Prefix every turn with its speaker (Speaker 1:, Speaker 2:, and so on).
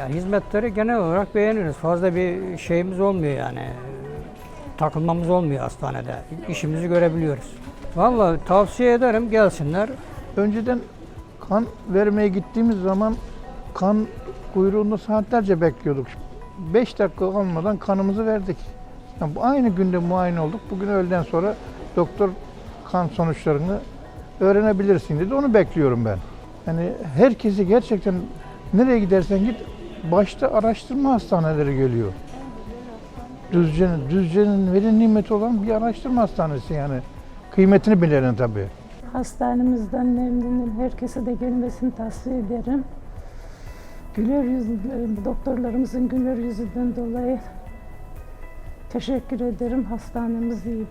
Speaker 1: Yani hizmetleri genel olarak beğeniyoruz. Fazla bir şeyimiz olmuyor yani. Takılmamız olmuyor hastanede. İşimizi görebiliyoruz. Vallahi tavsiye ederim gelsinler.
Speaker 2: Önceden kan vermeye gittiğimiz zaman kan kuyruğunda saatlerce bekliyorduk. 5 dakika olmadan kanımızı verdik. Yani aynı günde muayene olduk. Bugün öğleden sonra doktor kan sonuçlarını öğrenebilirsin dedi. Onu bekliyorum ben. Yani herkesi gerçekten nereye gidersen git başta araştırma hastaneleri geliyor. Düzce'nin, Düzce'nin veri nimeti olan bir araştırma hastanesi yani. Kıymetini bilenin tabii.
Speaker 3: Hastanemizden memnunum. Herkese de gelmesini tavsiye ederim. Güler yüzlü, doktorlarımızın güler yüzünden dolayı teşekkür ederim. Hastanemiz iyidir.